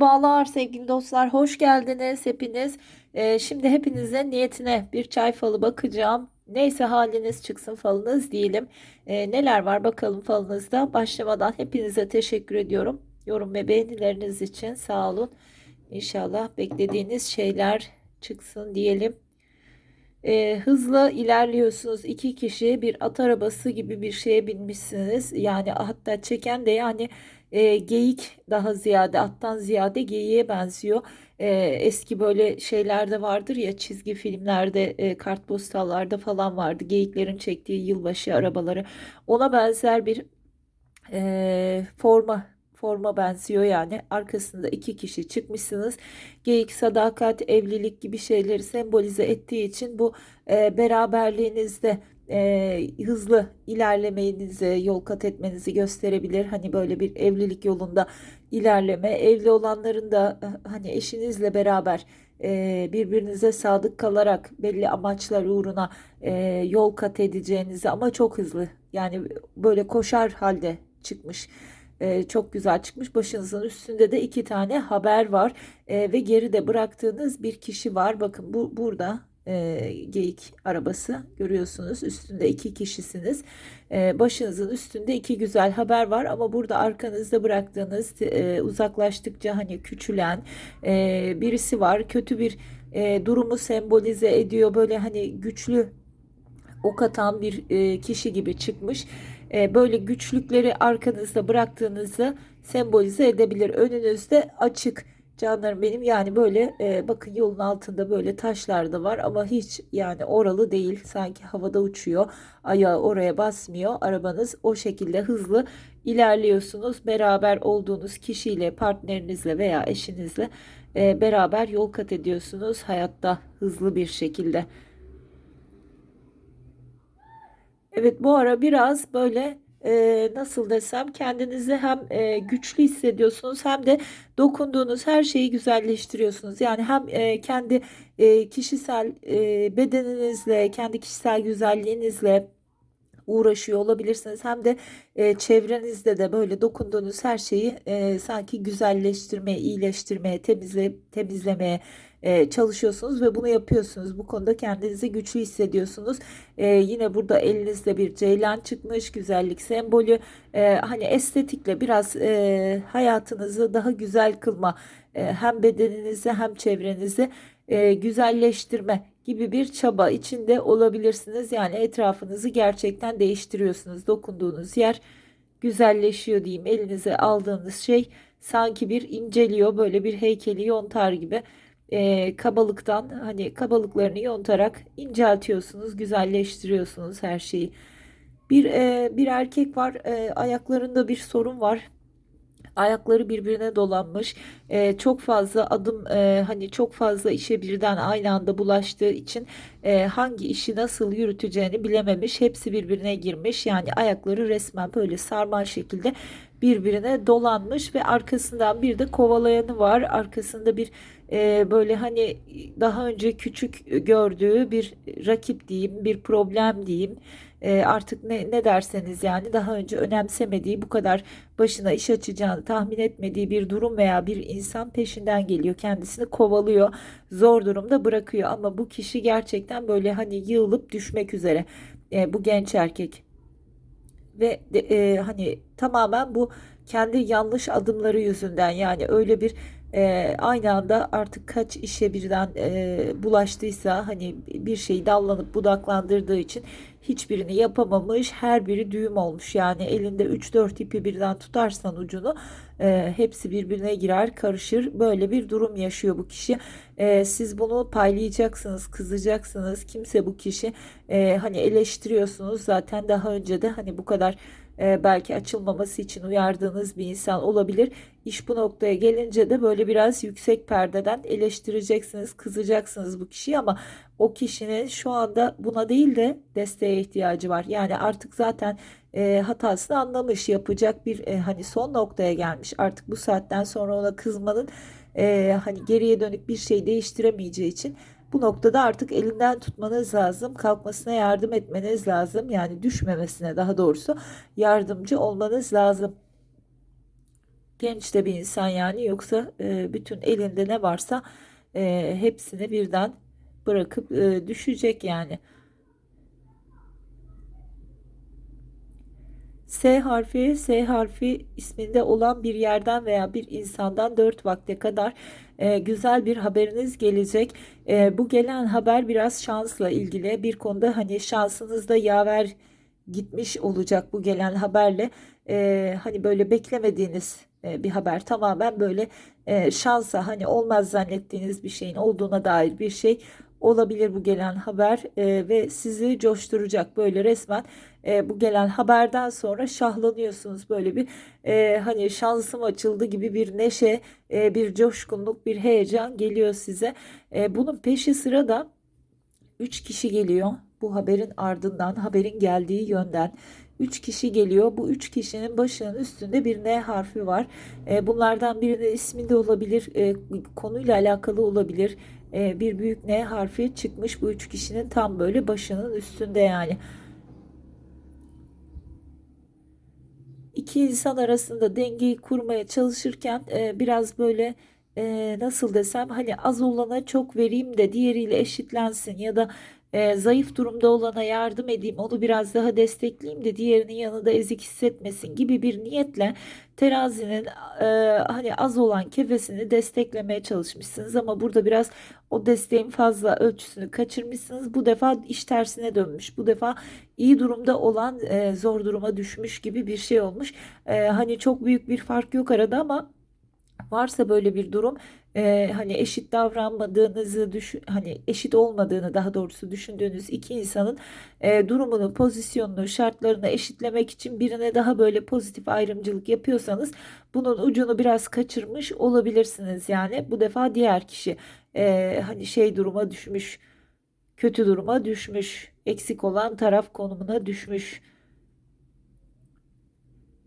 Merhabalar sevgili dostlar, hoş geldiniz hepiniz. Ee, şimdi hepinize niyetine bir çay falı bakacağım. Neyse haliniz çıksın falınız diyelim. Ee, neler var bakalım falınızda. Başlamadan hepinize teşekkür ediyorum. Yorum ve beğenileriniz için sağ olun. İnşallah beklediğiniz şeyler çıksın diyelim. Ee, hızla ilerliyorsunuz. İki kişi bir at arabası gibi bir şeye binmişsiniz. Yani hatta çeken de yani e, geyik daha ziyade attan ziyade geyiğe benziyor. E, eski böyle şeylerde vardır ya çizgi filmlerde, e, kartpostallarda falan vardı. Geyiklerin çektiği yılbaşı arabaları. Ona benzer bir e, forma forma benziyor yani. Arkasında iki kişi çıkmışsınız. Geyik, sadakat, evlilik gibi şeyleri sembolize ettiği için bu e, beraberliğinizde e, hızlı ilerlemenizi, yol kat etmenizi gösterebilir. Hani böyle bir evlilik yolunda ilerleme, evli olanların da e, hani eşinizle beraber e, birbirinize sadık kalarak belli amaçlar uğruna e, yol kat edeceğinizi ama çok hızlı yani böyle koşar halde çıkmış. E, çok güzel çıkmış. Başınızın üstünde de iki tane haber var E, ve geride bıraktığınız bir kişi var. Bakın bu burada e, geyik arabası görüyorsunuz. Üstünde iki kişisiniz. E, başınızın üstünde iki güzel haber var ama burada arkanızda bıraktığınız e, uzaklaştıkça hani küçülen e, birisi var. Kötü bir e, durumu sembolize ediyor. Böyle hani güçlü ok atan bir e, kişi gibi çıkmış. E, böyle güçlükleri arkanızda bıraktığınızı sembolize edebilir. Önünüzde açık canlarım benim yani böyle e, bakın yolun altında böyle taşlar da var ama hiç yani oralı değil sanki havada uçuyor ayağı oraya basmıyor arabanız o şekilde hızlı ilerliyorsunuz beraber olduğunuz kişiyle partnerinizle veya eşinizle e, beraber yol kat ediyorsunuz hayatta hızlı bir şekilde. Evet bu ara biraz böyle e, nasıl desem kendinizi hem e, güçlü hissediyorsunuz hem de dokunduğunuz her şeyi güzelleştiriyorsunuz. Yani hem e, kendi e, kişisel e, bedeninizle, kendi kişisel güzelliğinizle uğraşıyor olabilirsiniz. Hem de e, çevrenizde de böyle dokunduğunuz her şeyi e, sanki güzelleştirmeye, iyileştirmeye, temizle, temizlemeye e, çalışıyorsunuz ve bunu yapıyorsunuz. Bu konuda kendinizi güçlü hissediyorsunuz. E, yine burada elinizde bir ceylan çıkmış, güzellik sembolü. E, hani estetikle biraz e, hayatınızı daha güzel kılma, e, hem bedeninizi hem çevrenizi e, güzelleştirme gibi bir çaba içinde olabilirsiniz. Yani etrafınızı gerçekten değiştiriyorsunuz. Dokunduğunuz yer güzelleşiyor diyeyim. Elinize aldığınız şey sanki bir inceliyor. Böyle bir heykeli yontar gibi e, kabalıktan hani kabalıklarını yontarak inceltiyorsunuz, güzelleştiriyorsunuz her şeyi. Bir e, bir erkek var, e, ayaklarında bir sorun var. Ayakları birbirine dolanmış. E, çok fazla adım e, hani çok fazla işe birden aynı anda bulaştığı için e, hangi işi nasıl yürüteceğini bilememiş. Hepsi birbirine girmiş. Yani ayakları resmen böyle sarmal şekilde birbirine dolanmış ve arkasından bir de kovalayanı var. Arkasında bir e, böyle hani daha önce küçük gördüğü bir rakip diyeyim bir problem diyeyim. E, artık ne, ne derseniz yani daha önce önemsemediği bu kadar başına iş açacağını tahmin etmediği bir durum veya bir insan peşinden geliyor kendisini kovalıyor zor durumda bırakıyor. Ama bu kişi gerçekten böyle hani yığılıp düşmek üzere. E, bu genç erkek. Ve de, e, hani tamamen bu kendi yanlış adımları yüzünden yani öyle bir e, aynı anda artık kaç işe birden e, bulaştıysa hani bir şeyi dallanıp budaklandırdığı için hiçbirini yapamamış her biri düğüm olmuş. Yani elinde 3-4 ipi birden tutarsan ucunu e, hepsi birbirine girer karışır. Böyle bir durum yaşıyor bu kişi. E, siz bunu paylayacaksınız kızacaksınız. Kimse bu kişi e, hani eleştiriyorsunuz. Zaten daha önce de hani bu kadar e, belki açılmaması için uyardığınız bir insan olabilir. İş bu noktaya gelince de böyle biraz yüksek perdeden eleştireceksiniz, kızacaksınız bu kişiyi ama o kişinin şu anda buna değil de desteğe ihtiyacı var. Yani artık zaten e, hatasını anlamış, yapacak bir e, hani son noktaya gelmiş. Artık bu saatten sonra ona kızmanın e, hani geriye dönük bir şey değiştiremeyeceği için bu noktada artık elinden tutmanız lazım. Kalkmasına yardım etmeniz lazım. Yani düşmemesine daha doğrusu yardımcı olmanız lazım. Genç de bir insan yani yoksa e, bütün elinde ne varsa e, hepsini birden bırakıp e, düşecek yani. S harfi, S harfi isminde olan bir yerden veya bir insandan 4 vakte kadar e, güzel bir haberiniz gelecek. E, bu gelen haber biraz şansla ilgili. Bir konuda hani şansınızda yaver gitmiş olacak bu gelen haberle. E, hani böyle beklemediğiniz e, bir haber tamamen böyle e, şansa hani olmaz zannettiğiniz bir şeyin olduğuna dair bir şey olabilir bu gelen haber e, ve sizi coşturacak böyle resmen e, bu gelen haberden sonra şahlanıyorsunuz böyle bir e, hani şansım açıldı gibi bir neşe e, bir coşkunluk bir heyecan geliyor size e, bunun peşi sıra da 3 kişi geliyor bu haberin ardından haberin geldiği yönden 3 kişi geliyor. Bu 3 kişinin başının üstünde bir N harfi var. E, bunlardan birinin ismi de olabilir, e, konuyla alakalı olabilir. E, bir büyük N harfi çıkmış bu 3 kişinin tam böyle başının üstünde yani. İki insan arasında dengeyi kurmaya çalışırken e, biraz böyle e, nasıl desem hani az olana çok vereyim de diğeriyle eşitlensin ya da e, zayıf durumda olana yardım edeyim, onu biraz daha destekleyeyim de diğerinin yanında ezik hissetmesin gibi bir niyetle terazinin e, hani az olan kefesini desteklemeye çalışmışsınız ama burada biraz o desteğin fazla ölçüsünü kaçırmışsınız. Bu defa iş tersine dönmüş. Bu defa iyi durumda olan e, zor duruma düşmüş gibi bir şey olmuş. E, hani çok büyük bir fark yok arada ama varsa böyle bir durum e, hani eşit davranmadığınızı düşün hani eşit olmadığını daha doğrusu düşündüğünüz iki insanın e, durumunu pozisyonunu şartlarını eşitlemek için birine daha böyle pozitif ayrımcılık yapıyorsanız bunun ucunu biraz kaçırmış olabilirsiniz. Yani bu defa diğer kişi e, hani şey duruma düşmüş kötü duruma düşmüş eksik olan taraf konumuna düşmüş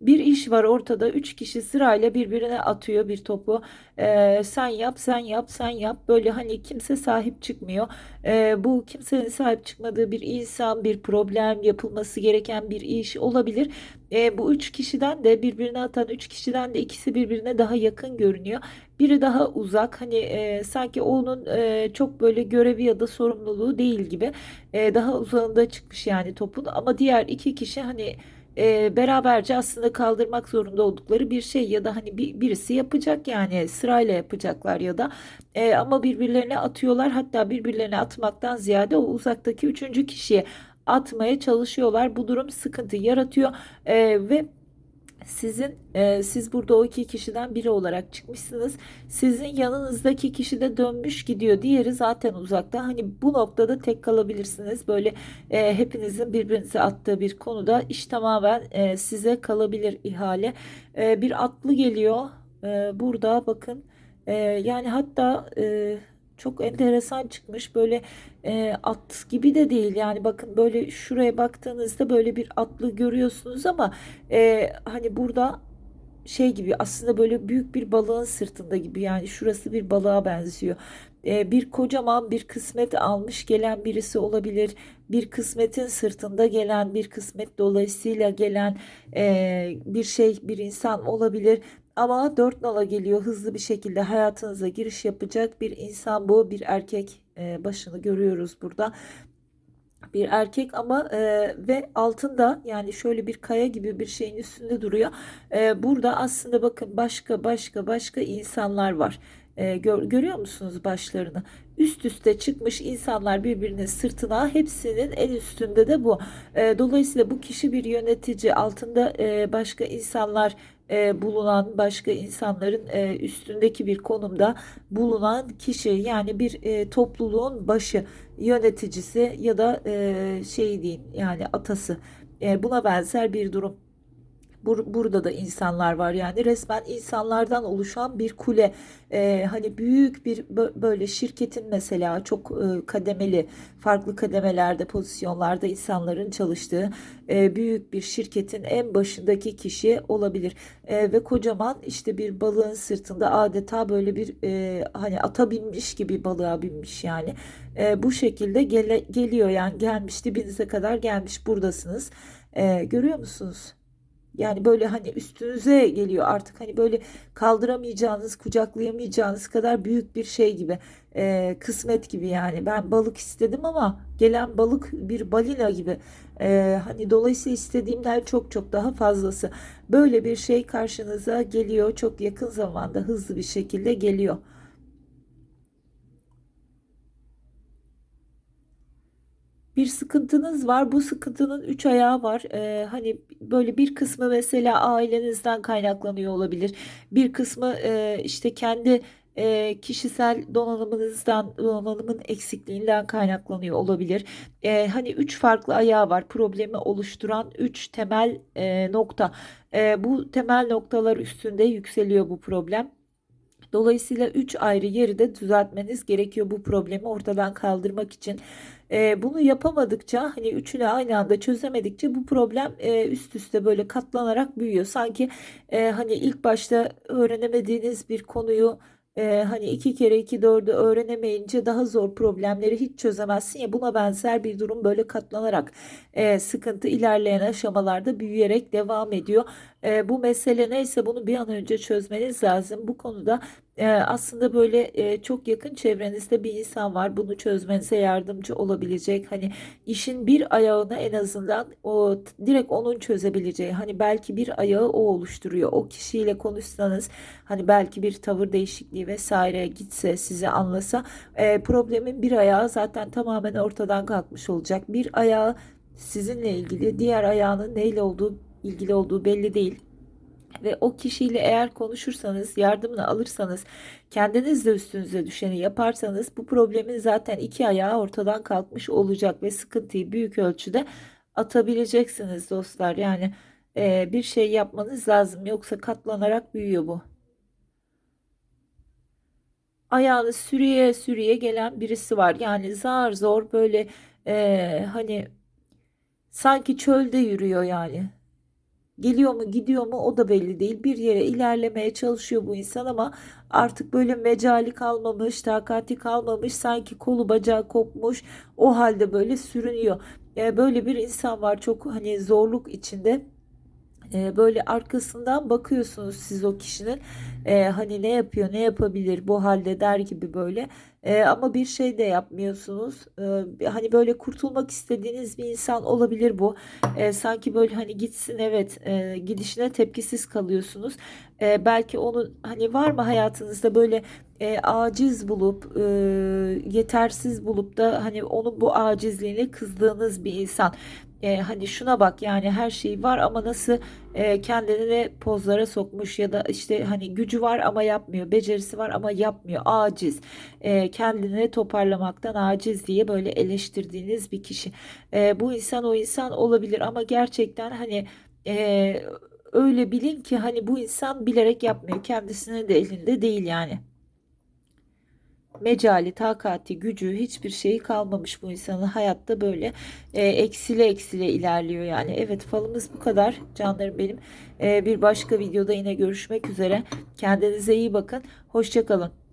bir iş var ortada. Üç kişi sırayla birbirine atıyor bir topu. Ee, sen yap, sen yap, sen yap. Böyle hani kimse sahip çıkmıyor. Ee, bu kimsenin sahip çıkmadığı bir insan, bir problem, yapılması gereken bir iş olabilir. Ee, bu üç kişiden de birbirine atan üç kişiden de ikisi birbirine daha yakın görünüyor. Biri daha uzak. Hani e, sanki onun e, çok böyle görevi ya da sorumluluğu değil gibi. E, daha uzağında çıkmış yani topun. Ama diğer iki kişi hani e, beraberce aslında kaldırmak zorunda oldukları bir şey ya da hani bir, birisi yapacak yani sırayla yapacaklar ya da e, ama birbirlerine atıyorlar hatta birbirlerine atmaktan ziyade o uzaktaki üçüncü kişiye atmaya çalışıyorlar. Bu durum sıkıntı yaratıyor e, ve sizin e, siz burada o iki kişiden biri olarak çıkmışsınız. Sizin yanınızdaki kişi de dönmüş gidiyor. Diğeri zaten uzakta. Hani bu noktada tek kalabilirsiniz. Böyle e, hepinizin birbirinize attığı bir konuda iş tamamen e, size kalabilir ihale. E, bir atlı geliyor. E, burada bakın. E, yani hatta e, çok enteresan çıkmış. Böyle e, at gibi de değil. Yani bakın böyle şuraya baktığınızda böyle bir atlı görüyorsunuz ama e, hani burada şey gibi aslında böyle büyük bir balığın sırtında gibi yani şurası bir balığa benziyor. Ee, bir kocaman bir kısmet almış gelen birisi olabilir. Bir kısmetin sırtında gelen bir kısmet dolayısıyla gelen e, bir şey bir insan olabilir. Ama dört nala geliyor hızlı bir şekilde hayatınıza giriş yapacak bir insan bu bir erkek e, başını görüyoruz burada bir erkek ama e, ve altında yani şöyle bir kaya gibi bir şeyin üstünde duruyor. E, burada aslında bakın başka başka başka insanlar var. E, gör, görüyor musunuz başlarını? Üst üste çıkmış insanlar birbirinin sırtına hepsinin en üstünde de bu. E, dolayısıyla bu kişi bir yönetici altında e, başka insanlar e, bulunan başka insanların e, üstündeki bir konumda bulunan kişi yani bir e, topluluğun başı yöneticisi ya da e, şey diyeyim yani atası e, buna benzer bir durum. Bur burada da insanlar var. Yani resmen insanlardan oluşan bir kule. Ee, hani büyük bir böyle şirketin mesela çok e, kademeli farklı kademelerde pozisyonlarda insanların çalıştığı e, büyük bir şirketin en başındaki kişi olabilir. E, ve kocaman işte bir balığın sırtında adeta böyle bir e, hani ata binmiş gibi balığa binmiş yani. E, bu şekilde gele, geliyor yani. Gelmiş dibinize kadar gelmiş. Buradasınız. E, görüyor musunuz? Yani böyle hani üstünüze geliyor artık hani böyle kaldıramayacağınız, kucaklayamayacağınız kadar büyük bir şey gibi, e, kısmet gibi yani. Ben balık istedim ama gelen balık bir balina gibi. E, hani dolayısıyla istediğimden çok çok daha fazlası. Böyle bir şey karşınıza geliyor çok yakın zamanda hızlı bir şekilde geliyor. Bir sıkıntınız var. Bu sıkıntının üç ayağı var. Ee, hani böyle bir kısmı mesela ailenizden kaynaklanıyor olabilir. Bir kısmı e, işte kendi e, kişisel donanımınızdan, donanımın eksikliğinden kaynaklanıyor olabilir. E, hani üç farklı ayağı var. Problemi oluşturan üç temel e, nokta. E, bu temel noktalar üstünde yükseliyor bu problem. Dolayısıyla 3 ayrı yeri de düzeltmeniz gerekiyor bu problemi ortadan kaldırmak için. E, bunu yapamadıkça hani üçünü aynı anda çözemedikçe bu problem e, üst üste böyle katlanarak büyüyor. Sanki e, hani ilk başta öğrenemediğiniz bir konuyu e, hani iki kere iki dördü öğrenemeyince daha zor problemleri hiç çözemezsin ya buna benzer bir durum böyle katlanarak e, sıkıntı ilerleyen aşamalarda büyüyerek devam ediyor. E, bu mesele neyse bunu bir an önce çözmeniz lazım. Bu konuda e, aslında böyle e, çok yakın çevrenizde bir insan var. Bunu çözmenize yardımcı olabilecek. Hani işin bir ayağını en azından o direkt onun çözebileceği. Hani belki bir ayağı o oluşturuyor. O kişiyle konuşsanız hani belki bir tavır değişikliği vesaire gitse size anlasa e, problemin bir ayağı zaten tamamen ortadan kalkmış olacak. Bir ayağı sizinle ilgili, diğer ayağının neyle olduğu ilgili olduğu belli değil. Ve o kişiyle eğer konuşursanız, yardımını alırsanız, kendiniz de üstünüze düşeni yaparsanız bu problemin zaten iki ayağı ortadan kalkmış olacak ve sıkıntıyı büyük ölçüde atabileceksiniz dostlar. Yani e, bir şey yapmanız lazım yoksa katlanarak büyüyor bu. Ayağını sürüye sürüye gelen birisi var. Yani zar zor böyle e, hani sanki çölde yürüyor yani. Geliyor mu gidiyor mu o da belli değil. Bir yere ilerlemeye çalışıyor bu insan ama artık böyle mecali kalmamış, takati kalmamış, sanki kolu bacağı kopmuş. O halde böyle sürünüyor. Yani böyle bir insan var çok hani zorluk içinde. Ee, böyle arkasından bakıyorsunuz siz o kişinin. E, hani ne yapıyor ne yapabilir bu halde der gibi böyle. E, ama bir şey de yapmıyorsunuz. E, hani böyle kurtulmak istediğiniz bir insan olabilir bu. E, sanki böyle hani gitsin evet e, gidişine tepkisiz kalıyorsunuz. E, belki onu hani var mı hayatınızda böyle e, aciz bulup e, yetersiz bulup da hani onun bu acizliğine kızdığınız bir insan e, hani şuna bak yani her şey var ama nasıl e, kendini pozlara sokmuş ya da işte hani gücü var ama yapmıyor, becerisi var ama yapmıyor, aciz, e, kendini toparlamaktan aciz diye böyle eleştirdiğiniz bir kişi. E, bu insan o insan olabilir ama gerçekten hani e, öyle bilin ki hani bu insan bilerek yapmıyor, kendisinin de elinde değil yani mecali, takati, gücü hiçbir şeyi kalmamış bu insanın hayatta böyle e, eksile eksile ilerliyor yani. Evet falımız bu kadar canlarım benim. E, bir başka videoda yine görüşmek üzere. Kendinize iyi bakın. Hoşçakalın.